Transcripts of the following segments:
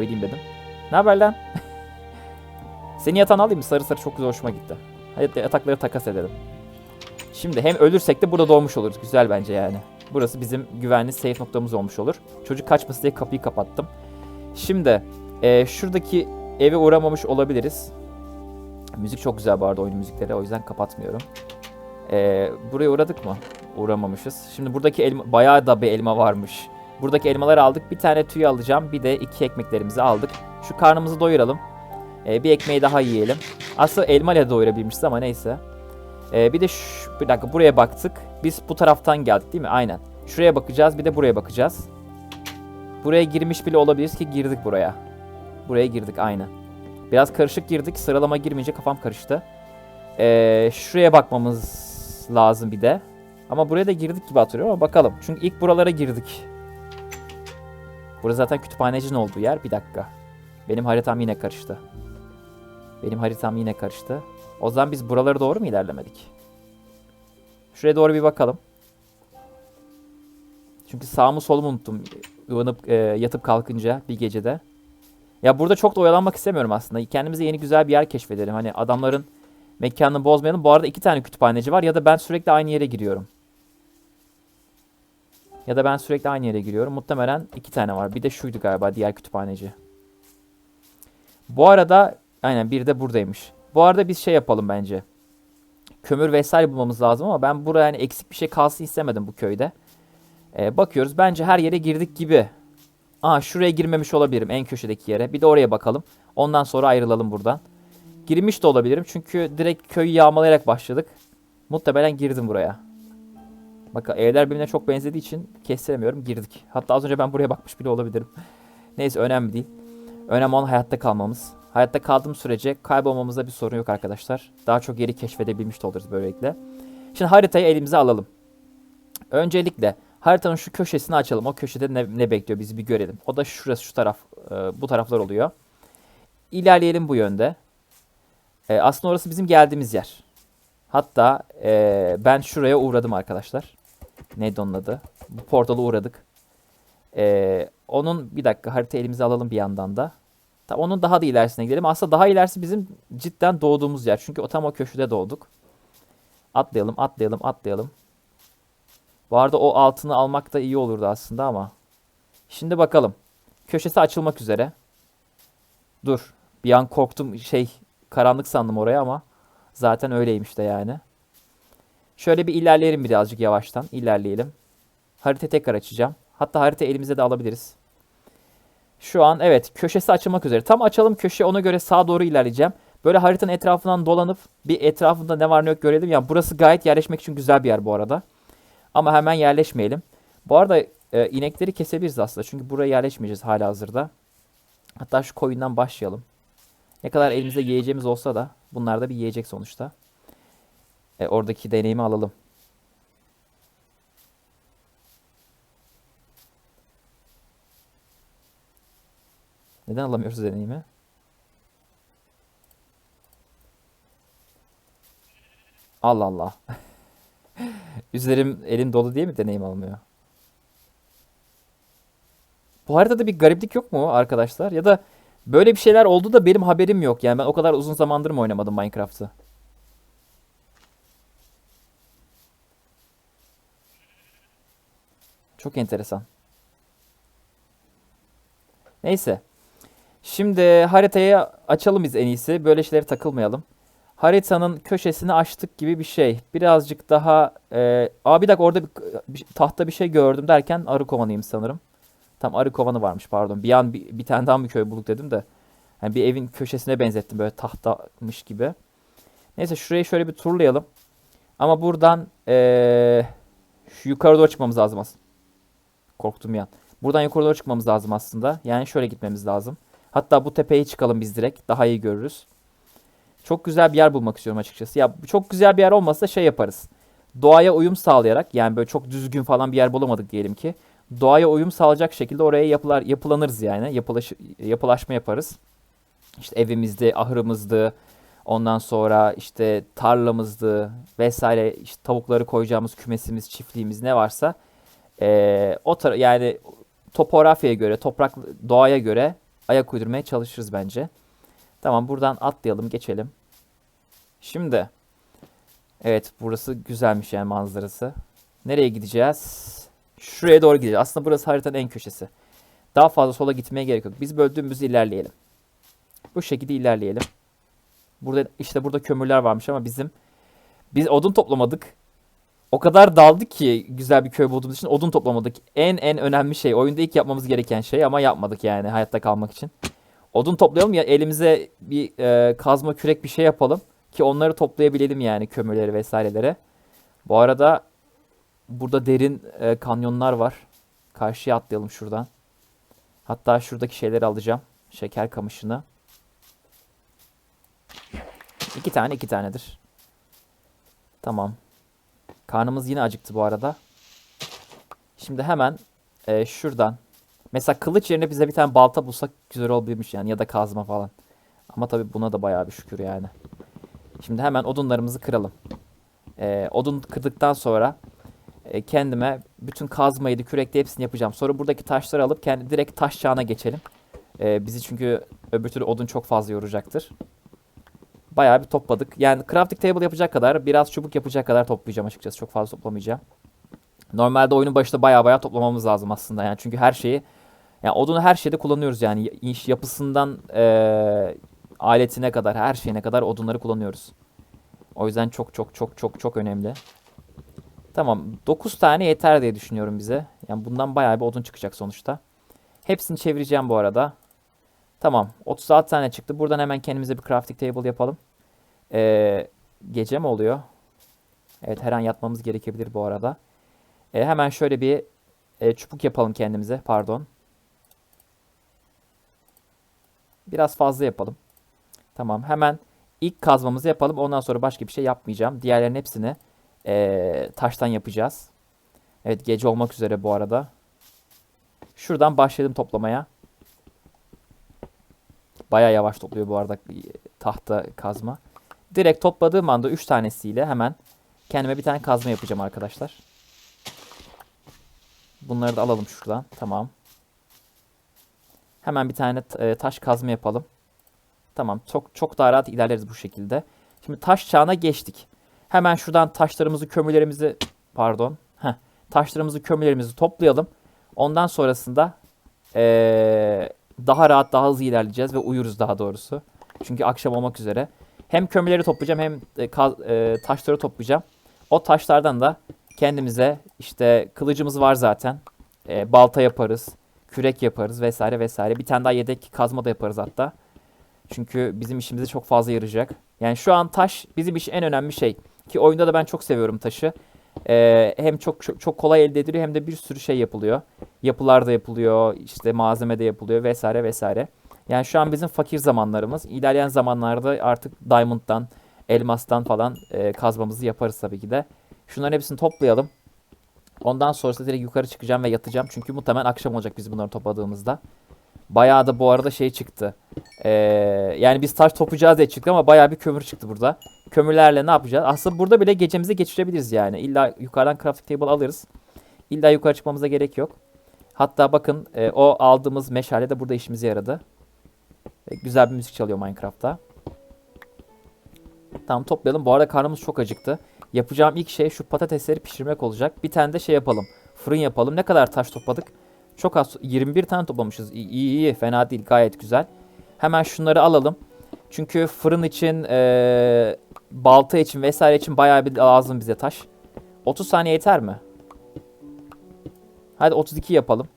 söyleyeyim dedim. Ne haber lan? Seni yatağına alayım mı? Sarı sarı çok güzel hoşuma gitti. Hadi yatakları takas edelim. Şimdi hem ölürsek de burada doğmuş oluruz. Güzel bence yani. Burası bizim güvenli safe noktamız olmuş olur. Çocuk kaçmasın diye kapıyı kapattım. Şimdi e, şuradaki eve uğramamış olabiliriz. Müzik çok güzel bu arada oyun müzikleri o yüzden kapatmıyorum. E, buraya uğradık mı? Uğramamışız. Şimdi buradaki elma, bayağı da bir elma varmış. Buradaki elmaları aldık. Bir tane tüy alacağım. Bir de iki ekmeklerimizi aldık. Şu karnımızı doyuralım. E, bir ekmeği daha yiyelim. Aslında elma ile doyurabilmişiz ama neyse. E, bir de şu, bir dakika buraya baktık. Biz bu taraftan geldik değil mi? Aynen. Şuraya bakacağız bir de buraya bakacağız. Buraya girmiş bile olabiliriz ki girdik buraya. Buraya girdik aynen. Biraz karışık girdik. Sıralama girmeyince kafam karıştı. Ee, şuraya bakmamız lazım bir de. Ama buraya da girdik gibi hatırlıyorum ama bakalım. Çünkü ilk buralara girdik. Burası zaten kütüphanecinin olduğu yer. Bir dakika. Benim haritam yine karıştı. Benim haritam yine karıştı. O zaman biz buralara doğru mu ilerlemedik? Şuraya doğru bir bakalım. Çünkü sağımı solumu unuttum. Uyanıp e, yatıp kalkınca bir gecede. Ya burada çok da oyalanmak istemiyorum aslında. Kendimize yeni güzel bir yer keşfedelim. Hani adamların mekanını bozmayalım. Bu arada iki tane kütüphaneci var ya da ben sürekli aynı yere giriyorum. Ya da ben sürekli aynı yere giriyorum. Muhtemelen iki tane var. Bir de şuydu galiba diğer kütüphaneci. Bu arada aynen bir de buradaymış. Bu arada biz şey yapalım bence. Kömür vesaire bulmamız lazım ama ben buraya yani eksik bir şey kalsın istemedim bu köyde. Ee, bakıyoruz. Bence her yere girdik gibi. Aa şuraya girmemiş olabilirim en köşedeki yere. Bir de oraya bakalım. Ondan sonra ayrılalım buradan. Girmiş de olabilirim çünkü direkt köyü yağmalayarak başladık. Muhtemelen girdim buraya. Bakın evler birbirine çok benzediği için kestiremiyorum. Girdik. Hatta az önce ben buraya bakmış bile olabilirim. Neyse önemli değil. Önemli olan hayatta kalmamız. Hayatta kaldığım sürece kaybolmamızda bir sorun yok arkadaşlar. Daha çok yeri keşfedebilmiş de oluruz böylelikle. Şimdi haritayı elimize alalım. Öncelikle haritanın şu köşesini açalım. O köşede ne, ne bekliyor bizi bir görelim. O da şurası şu taraf e, bu taraflar oluyor. İlerleyelim bu yönde. E, aslında orası bizim geldiğimiz yer. Hatta e, ben şuraya uğradım arkadaşlar. Neydi onun adı? Bu portala uğradık. E, onun bir dakika harita elimize alalım bir yandan da. Ta, onun daha da ilerisine gidelim. Aslında daha ilerisi bizim cidden doğduğumuz yer. Çünkü o tam o köşede doğduk. Atlayalım, atlayalım, atlayalım. Bu arada o altını almak da iyi olurdu aslında ama. Şimdi bakalım. Köşesi açılmak üzere. Dur. Bir an korktum şey karanlık sandım oraya ama zaten öyleymiş de yani. Şöyle bir ilerleyelim birazcık yavaştan. İlerleyelim. Harita tekrar açacağım. Hatta harita elimize de alabiliriz. Şu an evet köşesi açılmak üzere. Tam açalım köşe ona göre sağa doğru ilerleyeceğim. Böyle haritanın etrafından dolanıp bir etrafında ne var ne yok görelim. Ya burası gayet yerleşmek için güzel bir yer bu arada. Ama hemen yerleşmeyelim. Bu arada e, inekleri kesebiliriz aslında. Çünkü buraya yerleşmeyeceğiz hala hazırda. Hatta şu koyundan başlayalım. Ne kadar elimizde yiyeceğimiz olsa da bunlar da bir yiyecek sonuçta. E, oradaki deneyimi alalım. Neden alamıyoruz deneyimi? Allah Allah. Üzerim elim dolu diye mi deneyim almıyor? Bu haritada bir gariplik yok mu arkadaşlar? Ya da böyle bir şeyler oldu da benim haberim yok. Yani ben o kadar uzun zamandır mı oynamadım Minecraft'ı? Çok enteresan. Neyse. Şimdi haritayı açalım biz en iyisi. Böyle şeylere takılmayalım. Haritanın köşesini açtık gibi bir şey. Birazcık daha... E, aa bir dakika orada bir, bir- tahta bir şey gördüm derken arı kovanıyım sanırım. Tam arı kovanı varmış pardon. Bir an bir, bir tane daha mı köy bulduk dedim de. Yani bir evin köşesine benzettim böyle tahtamış gibi. Neyse şurayı şöyle bir turlayalım. Ama buradan e, şu yukarı doğru çıkmamız lazım aslında. Korktum ya. Buradan yukarı doğru çıkmamız lazım aslında. Yani şöyle gitmemiz lazım. Hatta bu tepeye çıkalım biz direkt. Daha iyi görürüz. Çok güzel bir yer bulmak istiyorum açıkçası. Ya çok güzel bir yer olmasa şey yaparız. Doğaya uyum sağlayarak yani böyle çok düzgün falan bir yer bulamadık diyelim ki. Doğaya uyum sağlayacak şekilde oraya yapılar, yapılanırız yani. Yapılaş, yapılaşma yaparız. İşte evimizdi, ahırımızdı. Ondan sonra işte tarlamızdı vesaire işte tavukları koyacağımız kümesimiz, çiftliğimiz ne varsa eee, o tara- yani topografyaya göre, toprak doğaya göre ayak uydurmaya çalışırız bence. Tamam buradan atlayalım geçelim. Şimdi evet burası güzelmiş yani manzarası. Nereye gideceğiz? Şuraya doğru gideceğiz. Aslında burası haritanın en köşesi. Daha fazla sola gitmeye gerek yok. Biz böldüğümüzü ilerleyelim. Bu şekilde ilerleyelim. Burada işte burada kömürler varmış ama bizim biz odun toplamadık. O kadar daldık ki güzel bir köy bulduğumuz için odun toplamadık. En en önemli şey oyunda ilk yapmamız gereken şey ama yapmadık yani hayatta kalmak için. Odun toplayalım ya elimize bir e, kazma kürek bir şey yapalım ki onları toplayabilelim yani kömürleri vesaireleri. Bu arada burada derin e, kanyonlar var. Karşıya atlayalım şuradan. Hatta şuradaki şeyleri alacağım. Şeker kamışını. İki tane iki tanedir. Tamam. Karnımız yine acıktı bu arada. Şimdi hemen e, şuradan. Mesela kılıç yerine bize bir tane balta bulsak güzel olabilirmiş yani ya da kazma falan. Ama tabii buna da bayağı bir şükür yani. Şimdi hemen odunlarımızı kıralım. E, odun kırdıktan sonra e, kendime bütün kazmayı, kürekli hepsini yapacağım. Sonra buradaki taşları alıp kendi direkt taş çağına geçelim. E, bizi çünkü öbür türlü odun çok fazla yoracaktır. Bayağı bir topladık. Yani crafting table yapacak kadar, biraz çubuk yapacak kadar toplayacağım açıkçası. Çok fazla toplamayacağım. Normalde oyunun başında bayağı bayağı toplamamız lazım aslında. Yani çünkü her şeyi, yani odunu her şeyde kullanıyoruz yani. İş yapısından eee aletine kadar, her şeyine kadar odunları kullanıyoruz. O yüzden çok çok çok çok çok önemli. Tamam 9 tane yeter diye düşünüyorum bize. Yani bundan bayağı bir odun çıkacak sonuçta. Hepsini çevireceğim bu arada. Tamam 36 tane çıktı. Buradan hemen kendimize bir crafting table yapalım. Ee, gece mi oluyor? Evet her an yatmamız gerekebilir bu arada. Ee, hemen şöyle bir e, çubuk yapalım kendimize. Pardon. Biraz fazla yapalım. Tamam hemen ilk kazmamızı yapalım. Ondan sonra başka bir şey yapmayacağım. Diğerlerin hepsini e, taştan yapacağız. Evet gece olmak üzere bu arada. Şuradan başladım toplamaya. Baya yavaş topluyor bu arada tahta kazma. Direkt topladığım anda 3 tanesiyle hemen kendime bir tane kazma yapacağım arkadaşlar. Bunları da alalım şuradan. Tamam. Hemen bir tane e, taş kazma yapalım. Tamam. Çok çok daha rahat ilerleriz bu şekilde. Şimdi taş çağına geçtik. Hemen şuradan taşlarımızı, kömürlerimizi pardon. Heh, taşlarımızı, kömürlerimizi toplayalım. Ondan sonrasında ee, daha rahat, daha hızlı ilerleyeceğiz ve uyuruz daha doğrusu. Çünkü akşam olmak üzere. Hem kömürleri toplayacağım hem e, e, taşları toplayacağım. O taşlardan da kendimize işte kılıcımız var zaten. E, balta yaparız, kürek yaparız vesaire vesaire. Bir tane daha yedek kazma da yaparız hatta. Çünkü bizim işimize çok fazla yarayacak. Yani şu an taş bizim için en önemli şey. Ki oyunda da ben çok seviyorum taşı. Ee, hem çok, çok çok kolay elde ediliyor hem de bir sürü şey yapılıyor. Yapılar da yapılıyor, işte malzeme de yapılıyor vesaire vesaire. Yani şu an bizim fakir zamanlarımız. İlerleyen zamanlarda artık diamond'dan, elmastan falan e, kazmamızı yaparız tabii ki de. Şunların hepsini toplayalım. Ondan sonrasında direkt yukarı çıkacağım ve yatacağım. Çünkü muhtemelen akşam olacak biz bunları topladığımızda. Bayağı da bu arada şey çıktı. Ee, yani biz taş toplayacağız diye çıktı ama bayağı bir kömür çıktı burada. Kömürlerle ne yapacağız? Aslında burada bile gecemizi geçirebiliriz yani. İlla yukarıdan crafting table alırız. İlla yukarı çıkmamıza gerek yok. Hatta bakın e, o aldığımız meşale de burada işimize yaradı. E, güzel bir müzik çalıyor Minecraft'ta. Tamam toplayalım. Bu arada karnımız çok acıktı. Yapacağım ilk şey şu patatesleri pişirmek olacak. Bir tane de şey yapalım. Fırın yapalım. Ne kadar taş topladık? Çok az. 21 tane toplamışız. İyi iyi, iyi. fena değil. Gayet güzel. Hemen şunları alalım. Çünkü fırın için, e, balta için vesaire için bayağı bir lazım bize taş. 30 saniye yeter mi? Hadi 32 yapalım.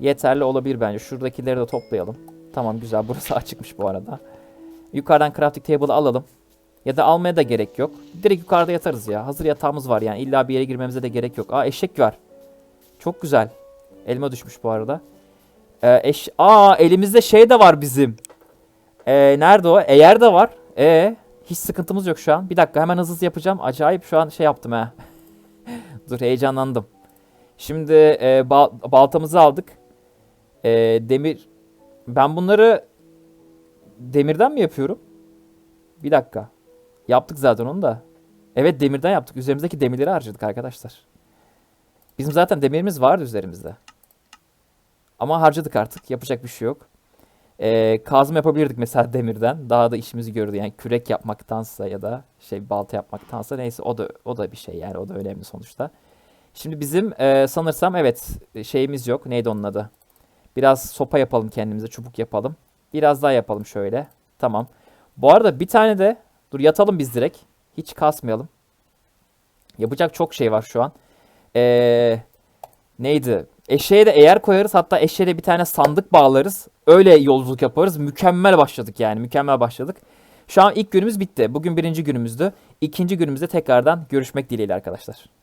Yeterli olabilir bence. Şuradakileri de toplayalım. Tamam güzel. Burası açıkmış bu arada. Yukarıdan crafting table alalım. Ya da almaya da gerek yok. Direkt yukarıda yatarız ya. Hazır yatağımız var yani. İlla bir yere girmemize de gerek yok. Aa eşek var. Çok güzel. Elma düşmüş bu arada. Ee, eş Aa elimizde şey de var bizim. Ee, nerede o? Eğer de var. Ee, hiç sıkıntımız yok şu an. Bir dakika hemen hızlı hızlı yapacağım. Acayip şu an şey yaptım ha. Dur heyecanlandım. Şimdi e, bal baltamızı aldık. E, demir. Ben bunları demirden mi yapıyorum? Bir dakika. Yaptık zaten onu da. Evet demirden yaptık. Üzerimizdeki demirleri harcadık arkadaşlar. Bizim zaten demirimiz vardı üzerimizde. Ama harcadık artık. Yapacak bir şey yok. Ee, kazma yapabilirdik mesela demirden. Daha da işimizi görürdü. Yani kürek yapmaktansa ya da şey balta yapmaktansa neyse o da o da bir şey yani o da önemli sonuçta. Şimdi bizim e, sanırsam evet şeyimiz yok. Neydi onun adı? Biraz sopa yapalım kendimize, çubuk yapalım. Biraz daha yapalım şöyle. Tamam. Bu arada bir tane de dur yatalım biz direkt. Hiç kasmayalım. Yapacak çok şey var şu an. Ee, neydi? Eşeğe de eğer koyarız hatta eşeğe de bir tane sandık bağlarız. Öyle yolculuk yaparız. Mükemmel başladık yani. Mükemmel başladık. Şu an ilk günümüz bitti. Bugün birinci günümüzdü. İkinci günümüzde tekrardan görüşmek dileğiyle arkadaşlar.